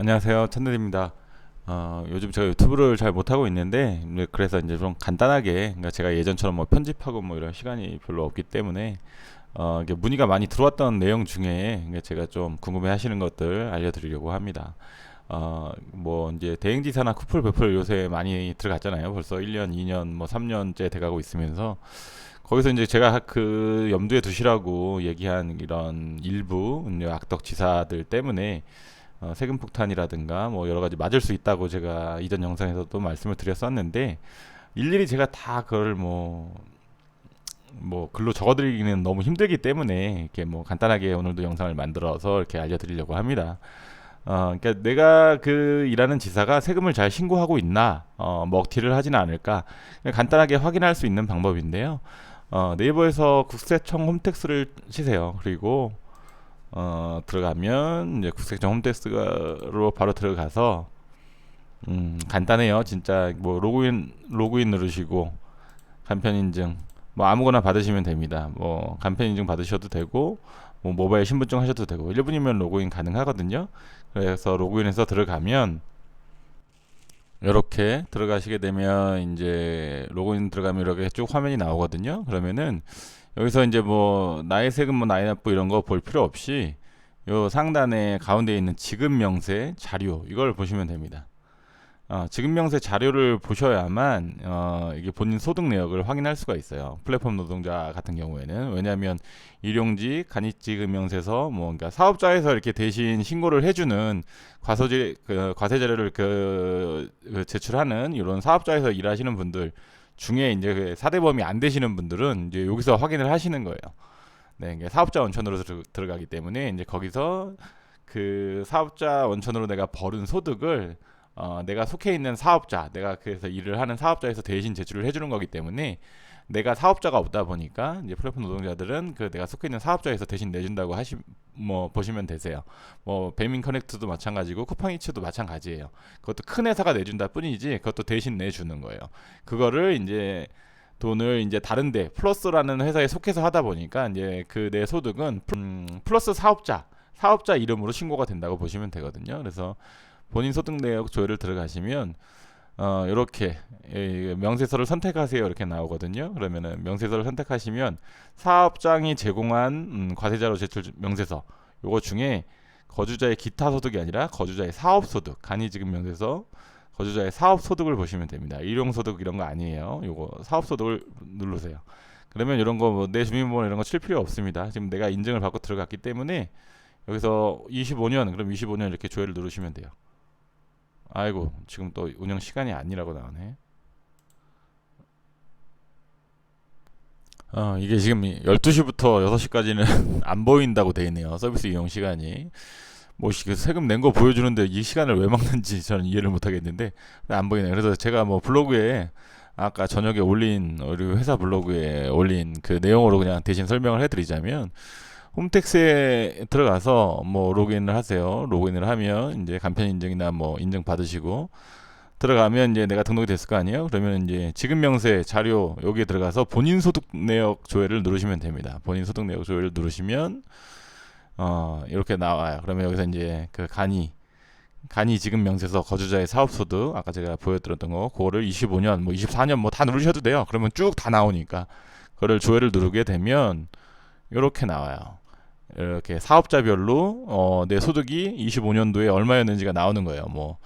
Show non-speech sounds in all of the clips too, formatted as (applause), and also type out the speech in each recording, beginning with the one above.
안녕하세요. 천들입니다. 어, 요즘 제가 유튜브를 잘 못하고 있는데, 네, 그래서 이제 좀 간단하게, 그러니까 제가 예전처럼 뭐 편집하고 뭐 이런 시간이 별로 없기 때문에, 어, 이게 문의가 많이 들어왔던 내용 중에 제가 좀 궁금해 하시는 것들 알려드리려고 합니다. 어, 뭐 이제 대행지사나 쿠플 베풀 요새 많이 들어갔잖아요. 벌써 1년, 2년, 뭐 3년째 돼가고 있으면서, 거기서 이제 제가 그 염두에 두시라고 얘기한 이런 일부 악덕 지사들 때문에 어, 세금 폭탄이라든가 뭐 여러 가지 맞을 수 있다고 제가 이전 영상에서도 말씀을 드렸었는데 일일이 제가 다 그걸 뭐뭐 글로 적어드리기는 너무 힘들기 때문에 이렇게 뭐 간단하게 오늘도 영상을 만들어서 이렇게 알려드리려고 합니다. 어, 그러니까 내가 그 일하는 지사가 세금을 잘 신고하고 있나, 어, 먹튀를 하지는 않을까, 간단하게 확인할 수 있는 방법인데요. 어, 네이버에서 국세청 홈택스를 치세요. 그리고 어, 들어가면 이제 국세청 홈택스로 바로 들어가서 음, 간단해요. 진짜 뭐 로그인 로그인 누르시고 간편 인증 뭐 아무거나 받으시면 됩니다. 뭐 간편 인증 받으셔도 되고 뭐 모바일 신분증 하셔도 되고 1분이면 로그인 가능하거든요. 그래서 로그인해서 들어가면 이렇게 들어가시게 되면 이제 로그인 들어가면 이렇게 쭉 화면이 나오거든요. 그러면은 여기서 이제 뭐 나의 세금 뭐 나의 납부 이런 거 볼 필요 없이 요 상단에 가운데 있는 지급 명세 자료 이걸 보시면 됩니다. 어, 지급 명세 자료를 보셔야만 어, 이게 본인 소득 내역을 확인할 수가 있어요. 플랫폼 노동자 같은 경우에는 왜냐하면 일용직 간이 지급 명세서 뭐 그러니까 사업자에서 이렇게 대신 신고를 해주는 과소지 그 과세 자료를 그, 그 제출하는 이런 사업자에서 일하시는 분들 중에 이제 그 사대범이 안 되시는 분들은 이제 여기서 확인을 하시는 거예요. 네, 이게 사업자 원천으로 들, 들어가기 때문에 이제 거기서 그 사업자 원천으로 내가 벌은 소득을 어, 내가 속해 있는 사업자, 내가 그래서 일을 하는 사업자에서 대신 제출을 해주는 거기 때문에 내가 사업자가 없다 보니까 이제 플랫폼 노동자들은 그 내가 속해 있는 사업자에서 대신 내준다고 하시 뭐 보시면 되세요. 뭐 배민 커넥트도 마찬가지고 쿠팡이츠도 마찬가지예요. 그것도 큰 회사가 내준다 뿐이지 그것도 대신 내주는 거예요. 그거를 이제 돈을 이제 다른데 플러스라는 회사에 속해서 하다 보니까 이제 그 내 소득은 음, 플러스 사업자 사업자 이름으로 신고가 된다고 보시면 되거든요. 그래서 본인 소득 내역 조회를 들어가시면 어 이렇게 명세서를 선택하세요 이렇게 나오거든요. 그러면은 명세서를 선택하시면 사업장이 제공한 음, 과세자로 제출 명세서 요거 중에 거주자의 기타 소득이 아니라 거주자의 사업 소득 간이지급 명세서 거주자의 사업 소득을 보시면 됩니다. 일용 소득 이런 거 아니에요. 요거 사업 소득을 누르세요. 그러면 이런 거뭐내 주민번호 이런 거 칠 필요 없습니다. 지금 내가 인증을 받고 들어갔기 때문에 여기서 25년 그럼 25년 이렇게 조회를 누르시면 돼요. 아이고 지금 또 운영 시간이 아니라고 나오네. 어, 이게 지금 12시부터 6시까지는 (laughs) 안 보인다고 돼 있네요. 서비스 이용 시간이. 뭐 시- 그 세금 낸 거 보여주는데 이 시간을 왜 막는지 (laughs) 저는 이해를 못 하겠는데 안 보이네요. 그래서 제가 뭐 블로그에 아까 저녁에 올린 우리 회사 블로그에 올린 그 내용으로 그냥 대신 설명을 해드리자면 홈택스에 들어가서 뭐 로그인을 하세요. 로그인을 하면 이제 간편 인증이나 뭐 인증 받으시고 들어가면 이제 내가 등록이 됐을 거 아니에요. 그러면 이제 지급 명세 자료 여기에 들어가서 본인 소득 내역 조회를 누르시면 됩니다. 본인 소득 내역 조회를 누르시면 어 이렇게 나와요. 그러면 여기서 이제 그 간이 간이 지급 명세서 거주자의 사업 소득 아까 제가 보여드렸던 거 그거를 25년 뭐 24년 뭐 다 누르셔도 돼요. 그러면 쭉 다 나오니까 그거를 조회를 누르게 되면 이렇게 나와요. 이렇게 사업자별로 어, 내 소득이 25년도에 얼마였는지가 나오는 거예요. 뭐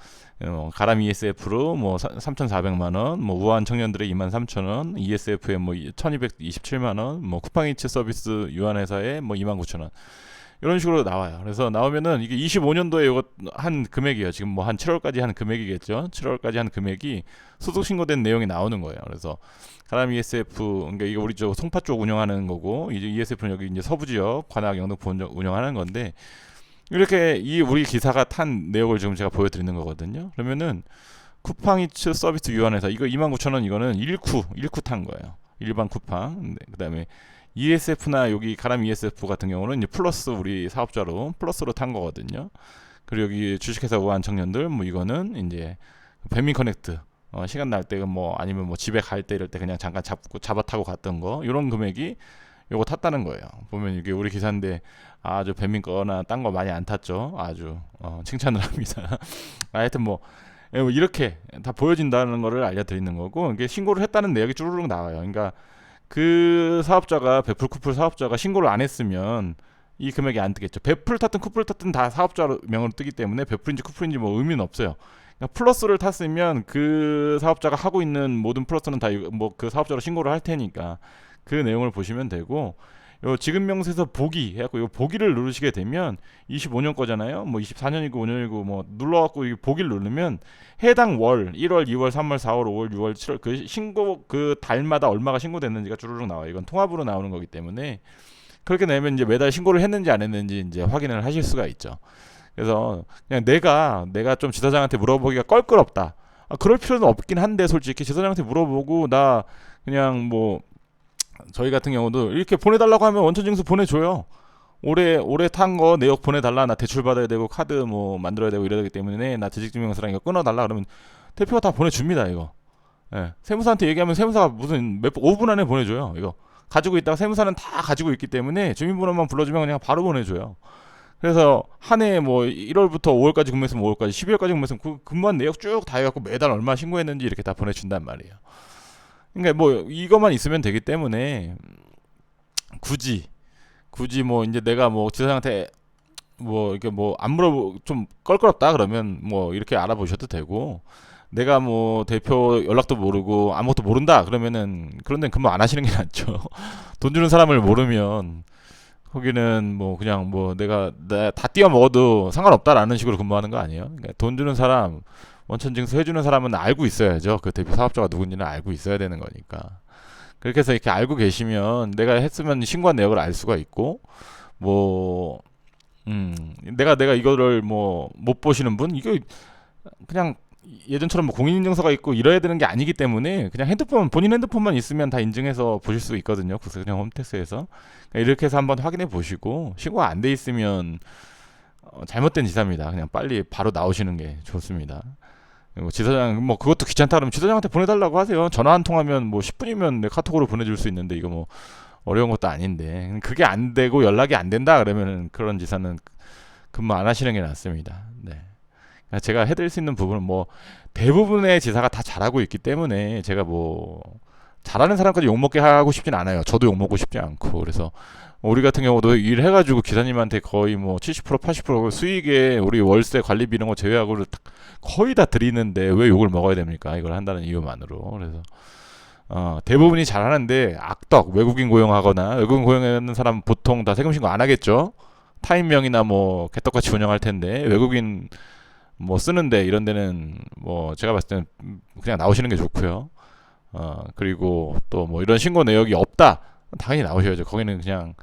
어, 가람 ESF로 뭐 3,400만 원, 뭐 우한 청년들의 23,000원, ESF에 뭐 1,227만 원, 뭐 쿠팡이츠 서비스 유한회사에 뭐 29,000원. 이런 식으로 나와요. 그래서 나오면은 이게 25년도에 이거 한 금액이에요. 지금 뭐 한 7월까지 한 금액이겠죠. 7월까지 한 금액이 소득 신고된 내용이 나오는 거예요. 그래서 가람 ESF 그러니까 이거 우리 쪽 송파 쪽 운영하는 거고 이제 ESF는 여기 이제 서부 지역 관악 영등포 운영하는 건데 이렇게 이 우리 기사가 탄 내역을 지금 제가 보여드리는 거거든요. 그러면은 쿠팡이츠 서비스 유한회사 이거 29,000원 이거는 1쿠 1쿠 탄 거예요. 일반 쿠팡. 네, 그다음에 ESF나 여기 가람 ESF 같은 경우는 이제 플러스 우리 사업자로 플러스로 탄 거거든요. 그리고 여기 주식회사 우한 청년들 뭐 이거는 이제 배민 커넥트 어, 시간 날때뭐 아니면 뭐 집에 갈 때 이럴 때 그냥 잠깐 잡고 잡아 타고 갔던 거 이런 금액이 요거 탔다는 거예요. 보면 이게 우리 기사인데 아주 뱀인 거나 딴 거 많이 안 탔죠. 아주 어, 칭찬을 (laughs) 합니다. 하여튼 뭐, 예, 뭐 이렇게 다 보여진다는 거를 알려드리는 거고 이게 신고를 했다는 내역이 쭈루룩 나와요. 그러니까 그 사업자가 베풀 쿠플 사업자가 신고를 안 했으면 이 금액이 안 뜨겠죠. 베풀 탔든 쿠플 탔든 다 사업자 명으로 뜨기 때문에 베풀인지 쿠플인지 뭐 의미는 없어요. 그러니까 플러스를 탔으면 그 사업자가 하고 있는 모든 플러스는 다 뭐 그 사업자로 신고를 할 테니까 그 내용을 보시면 되고 요 지금 명세서 보기 해갖고 요 보기를 누르시게 되면 25년 거잖아요. 뭐 24년이고 5년이고 뭐 눌러갖고 이 보기를 누르면 해당 월 1월, 2월, 3월, 4월, 5월, 6월, 7월 그 신고 그 달마다 얼마가 신고됐는지가 주르륵 나와요. 이건 통합으로 나오는 거기 때문에 그렇게 내면 이제 매달 신고를 했는지 안 했는지 이제 확인을 하실 수가 있죠. 그래서 그냥 내가 내가 좀 지사장한테 물어보기가 껄끄럽다. 아, 그럴 필요는 없긴 한데 솔직히 지사장한테 물어보고 나 그냥 뭐 저희 같은 경우도 이렇게 보내달라고 하면 원천징수 보내줘요. 올해 올해 탄 거 내역 보내달라 나 대출 받아야 되고 카드 뭐 만들어야 되고 이래야 되기 때문에 나 재직증명서랑 이거 끊어달라 그러면 대표가 다 보내줍니다 이거. 예, 세무사한테 얘기하면 세무사가 무슨 몇 5분 안에 보내줘요 이거. 가지고 있다가 세무사는 다 가지고 있기 때문에 주민번호만 불러주면 그냥 바로 보내줘요. 그래서 한 해 뭐 1월부터 5월까지 근무했으면 5월까지, 12월까지 근무했으면 그 근무한 내역 쭉 다 해갖고 매달 얼마 신고했는지 이렇게 다 보내준단 말이에요. 그러니까 뭐 이것만 있으면 되기 때문에 굳이 굳이 뭐 이제 내가 뭐 지사장한테 뭐 이렇게 뭐 안 물어보 좀 껄끄럽다 그러면 뭐 이렇게 알아보셔도 되고 내가 뭐 대표 연락도 모르고 아무것도 모른다 그러면은 그런 데는 근무 안 하시는 게 낫죠. (laughs) 돈 주는 사람을 모르면 거기는 뭐 그냥 뭐 내가 나다 띄워 먹어도 상관없다라는 식으로 근무하는 거 아니에요? 그러니까 돈 주는 사람 원천 징수 해주는 사람은 알고 있어야죠. 그 대표 사업자가 누군지는 알고 있어야 되는 거니까. 그렇게 해서 이렇게 알고 계시면 내가 했으면 신고한 내역을 알 수가 있고 뭐 음, 내가 내가 이거를 뭐 못 보시는 분 이거 그냥 예전처럼 뭐 공인인증서가 있고 이래야 되는 게 아니기 때문에 그냥 핸드폰 본인 핸드폰만 있으면 다 인증해서 보실 수 있거든요. 국세청 홈택스에서 그러니까 이렇게 해서 한번 확인해 보시고 신고가 안 돼 있으면 어, 잘못된 지사입니다. 그냥 빨리 바로 나오시는 게 좋습니다. 그리고 지사장 뭐 그것도 귀찮다 그러면 지사장한테 보내달라고 하세요. 전화 한 통하면 뭐 10분이면 내 카톡으로 보내줄 수 있는데 이거 뭐 어려운 것도 아닌데 그게 안 되고 연락이 안 된다 그러면은 그런 지사는 근무 안 하시는 게 낫습니다. 네. 그러니까 제가 해드릴 수 있는 부분은 뭐 대부분의 지사가 다 잘하고 있기 때문에 제가 뭐 잘하는 사람까지 욕먹게 하고 싶진 않아요. 저도 욕먹고 싶지 않고 그래서 우리 같은 경우도 일해가지고 기사님한테 거의 뭐 70% 80% 수익에 우리 월세 관리비 이런 거 제외하고 거의 다 드리는데 왜 욕을 먹어야 됩니까? 이걸 한다는 이유만으로 그래서 어, 대부분이 잘하는데 악덕 외국인 고용하거나 외국인 고용하는 사람 보통 다 세금 신고 안 하겠죠. 타인명이나 뭐 개떡같이 운영할 텐데 외국인 뭐 쓰는데 이런 데는 뭐 제가 봤을 때는 그냥 나오시는 게 좋고요. 어 그리고 또 뭐 이런 신고 내역이 없다 당연히 나오셔야죠. 거기는 그냥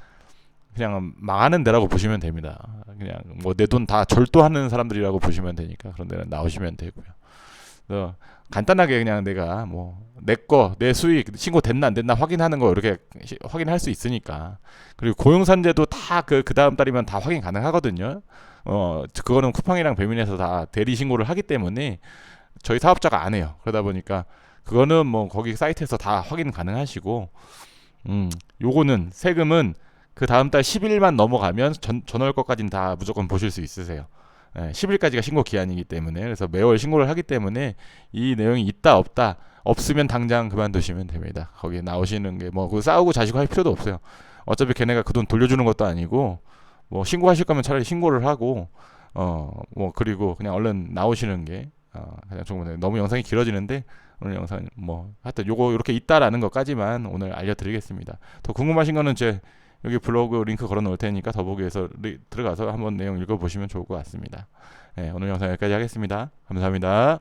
그냥 망하는 데라고 보시면 됩니다. 그냥 뭐 내 돈 다 절도하는 사람들이라고 보시면 되니까 그런 데는 나오시면 되고요. 간단하게 그냥 내가 뭐 내 거 내 수익 신고 됐나 안 됐나 확인하는 거 이렇게 시- 확인할 수 있으니까 그리고 고용산재도 다 그 그 다음 달이면 다 확인 가능하거든요. 어 그거는 쿠팡이랑 배민에서 다 대리 신고를 하기 때문에 저희 사업자가 안 해요. 그러다 보니까 그거는 뭐 거기 사이트에서 다 확인 가능하시고 음 요거는 세금은 그 다음 달 10일만 넘어가면 전, 전월 것까지는 다 무조건 보실 수 있으세요. 예, 10일까지가 신고 기한이기 때문에 그래서 매월 신고를 하기 때문에 이 내용이 있다 없다 없으면 당장 그만두시면 됩니다. 거기 나오시는 게 뭐 그 싸우고 자시고 할 필요도 없어요. 어차피 걔네가 그 돈 돌려주는 것도 아니고 뭐 신고하실 거면 차라리 신고를 하고 어 뭐 그리고 그냥 얼른 나오시는 게 어, 좋은 건데 너무 영상이 길어지는데 오늘 영상 뭐 하여튼 요거 이렇게 있다라는 것까지만 오늘 알려드리겠습니다. 더 궁금하신 거는 제 여기 블로그 링크 걸어 놓을 테니까 더보기에서 리- 들어가서 한번 내용 읽어 보시면 좋을 것 같습니다. 네, 오늘 영상 여기까지 하겠습니다. 감사합니다.